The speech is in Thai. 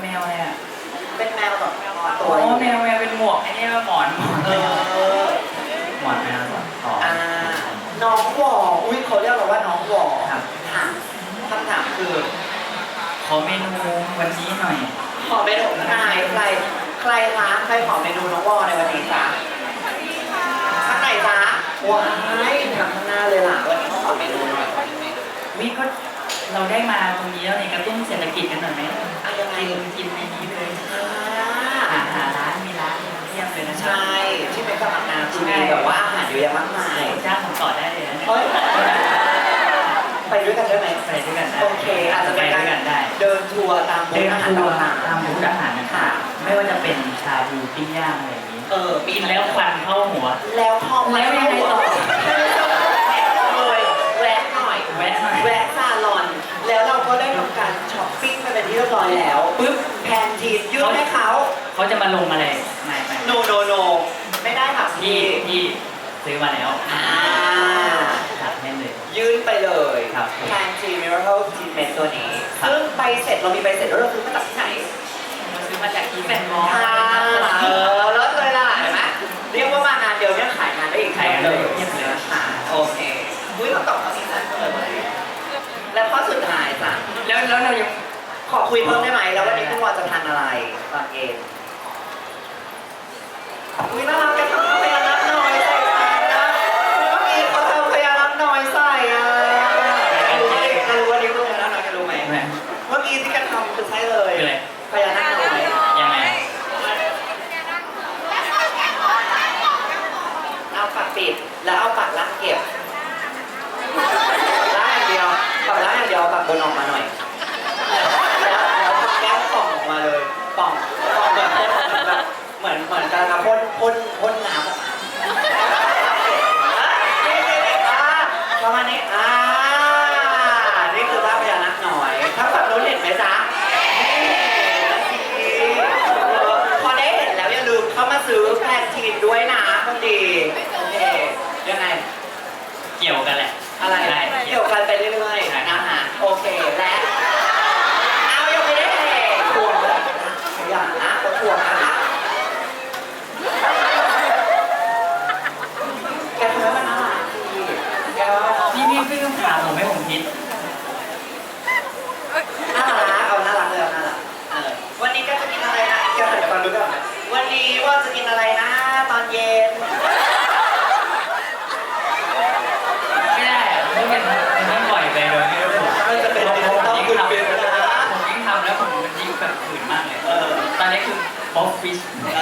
แมวอะไรอะเป็นแมวแบบนอนโอ้ตัวอยู่แมวแมวเป็นหมวกไอ้นี่ว่าหมอนหมอนเออหมอนแมวต่ออ่าน้องวออุ้ยเขาเรียกเราว่าน้องวอครับถามคำถามคือขอเมนูวันนี้หน่อย ขอเมนูใครใครใครคะใครขอเมนูน้องวอในวันนี้จ๊ะข้างไหนจ๊ะว้ายทางข้างหน้าเลยล่ะวันนี้เขาขอเมนูหน่อยวิก็เราได้มาตรงนี้แล้วในกระตุ้นเศรษฐกิจกันหน่อยไหมอะยัง มากมายจ้างผมต่อได้เลยนะเนี่ยเฮ้ยไปด้วยกันได้ไหมไปด้วยกันได้โอเคอาจจะไปเป็นด้กาวยรกันได้เดินทัวร์ตามบูเดิธนอาหารทัวร์ต่างตามบูธอาหารนะคค่ะรับไม่ว่าจะเป็นชาบูปิ้งย่างอะไรอย่างนี้ๆเออกินแล้วควันเข้าหัว แล้วพอมาแล้วยังไงต่อเลยแวะหน่อยแวะหน่อย แวะซาลอน แล้วเราก็ได้ทำการช้อปปิ้งกันเป็นที่เรียบร้อยแล้วปึ๊บแพนทีนยื่นให้เขา เขาจะมาลงอะไรไม่ไม่โนโนโนไม่ได้ค่ะพี่พี่พี่ ซื้อมาแล้วอ่าจัดให้เลย ยื่นไปเลยครับแพนทีมิราเคิลทีเมนตัวนี้ ครับ ซึ่งใบเสร็จเรามีใบเสร็จแล้วเราซื้อมาจากที่ไหนซื้อมาจากอีแฟนมอลค่ะเออเลิศเลยล่ะเห็นไหมเรียกว่ามางานเดียวเนี่ยขายงานได้อีกขายกันเลเลยยเทียบเลยค่ะโอเคอุ้ยเราตอบข้อนี้นะเออแล้วข้อสุดท้ายจ้ะแล้วแล้วเรายังขอคุยเพิ่มได้ไหมแล้ววันนี้คุณวอจะทานอะไรตอนเย็นอุ้ยน่ารักกันทำพยานักหน่อยใส่ตานะเมื่อกี้เขาทำพยานักหน่อยใส่อะรู้ไหมรู้วันนี้คุณพยานักหน่อยจะรู้ไหม ไม่ เมื่อกี้ที่กันทำคือใช่เลย คืออะไร พยานักหน่อย ยังไง เอาปากปิดแล้ว เก็บล่างอย่างเดียวปากล่างอย่างเดียวเอาปากบนออกมาหน่อย แล้วแล้วแก้มป่องออกมาเลยป่องป่องแบบเหมือนเหมือนการทำพ่นพ่นพ่นน้ำออกมาประมาณนี้อ่านี่คือภาพพญานาคน้อยถ้าฝั่งนู้นเห็นไหมจ๊ะพอได้เห็นแล้วอย่าลืมเข้ามาซื้อแพนทีนด้วยนะคนดี เกี่ยวกันแหละอะไรได้เกี่ยวกันไปเรื่อยๆนะคะโอเคและเอายังไม่ได้เองทวงเลยอย่านะเขาทวงนะคะแกทำให้มันน่ารักดีแกว่าพี่พี่พี่ต้องถามผมให้ผมคิดน่ารักเอาน่ารักเลยเอาน่ารักเออวันนี้แกจะกินอะไรนะแกหันไปฟังดูก่อนวันนี้ว่าจะกินอะไรนะ ตอนเย็น ไม่ได้อะเพราะมันมันต้องปล่อยไปโดยไม่รู้ผม มันจะเป็น ผม ดิจิตอล ยิ่ง คุณ ทำ เป็น น